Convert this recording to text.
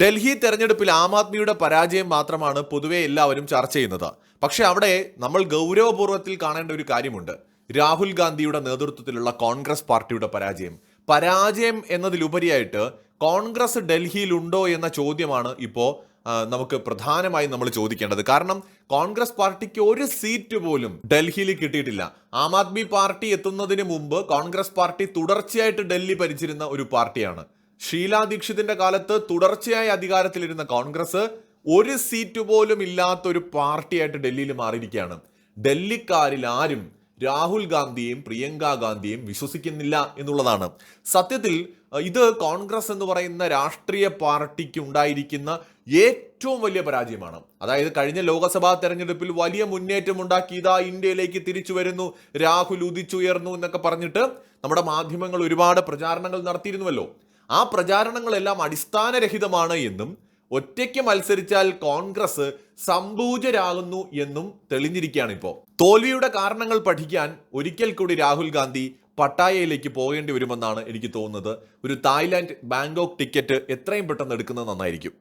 ഡൽഹി തെരഞ്ഞെടുപ്പിൽ ആം ആദ്മിയുടെ പരാജയം മാത്രമാണ് പൊതുവെ എല്ലാവരും ചർച്ച ചെയ്യുന്നത്. പക്ഷേ അവിടെ നമ്മൾ ഗൗരവപൂർവത്തിൽ കാണേണ്ട ഒരു കാര്യമുണ്ട്. രാഹുൽ ഗാന്ധിയുടെ നേതൃത്വത്തിലുള്ള കോൺഗ്രസ് പാർട്ടിയുടെ പരാജയം. പരാജയം എന്നതിലുപരിയായിട്ട് കോൺഗ്രസ് ഡൽഹിയിലുണ്ടോ എന്ന ചോദ്യമാണ് ഇപ്പോൾ നമുക്ക് പ്രധാനമായും നമ്മൾ ചോദിക്കേണ്ടത്. കാരണം കോൺഗ്രസ് പാർട്ടിക്ക് ഒരു സീറ്റ് പോലും ഡൽഹിയിൽ കിട്ടിയിട്ടില്ല. ആം ആദ്മി പാർട്ടി എത്തുന്നതിന് മുമ്പ് കോൺഗ്രസ് പാർട്ടി തുടർച്ചയായിട്ട് ഡൽഹി ഭരിച്ചിരുന്ന ഒരു പാർട്ടിയാണ്. ഷീലാ ദീക്ഷിതിന്റെ കാലത്ത് തുടർച്ചയായി അധികാരത്തിലിരുന്ന കോൺഗ്രസ് ഒരു സീറ്റ് പോലും ഇല്ലാത്ത ഒരു പാർട്ടിയായിട്ട് ഡൽഹിയിൽ മാറിയിരിക്കുകയാണ്. ഡൽഹിക്കാരിൽ ആരും രാഹുൽ ഗാന്ധിയെയും പ്രിയങ്ക ഗാന്ധിയെയും വിശ്വസിക്കുന്നില്ല എന്നുള്ളതാണ്. സത്യത്തിൽ ഇത് കോൺഗ്രസ് എന്ന് പറയുന്ന രാഷ്ട്രീയ പാർട്ടിക്ക് ഉണ്ടായിരിക്കുന്ന ഏറ്റവും വലിയ പരാജയമാണ്. അതായത് കഴിഞ്ഞ ലോക്സഭാ തെരഞ്ഞെടുപ്പിൽ വലിയ മുന്നേറ്റം ഉണ്ടാക്കി ഇതാ ഇന്ത്യയിലേക്ക് തിരിച്ചു വരുന്നു രാഹുൽ ഉദിച്ചുയർന്നു എന്നൊക്കെ പറഞ്ഞിട്ട് നമ്മുടെ മാധ്യമങ്ങൾ ഒരുപാട് പ്രചാരണങ്ങൾ നടത്തിയിരുന്നുവല്ലോ. ആ പ്രചാരണങ്ങളെല്ലാം അടിസ്ഥാനരഹിതമാണ് എന്നും ഒറ്റയ്ക്ക് മത്സരിച്ചാൽ കോൺഗ്രസ് സംഭൂജരാകുന്നു എന്നും തെളിഞ്ഞിരിക്കുകയാണ് ഇപ്പോൾ തോൽവിയുടെ കാരണങ്ങൾ പഠിക്കാൻ ഒരിക്കൽ കൂടി രാഹുൽ ഗാന്ധി പട്ടായയിലേക്ക് പോകേണ്ടി വരുമെന്നാണ് എനിക്ക് തോന്നുന്നത്. ഒരു തായ്ലാന്റ് ബാങ്കോക്ക് ടിക്കറ്റ് എത്രയും പെട്ടെന്ന് എടുക്കുന്നത് നന്നായിരിക്കും.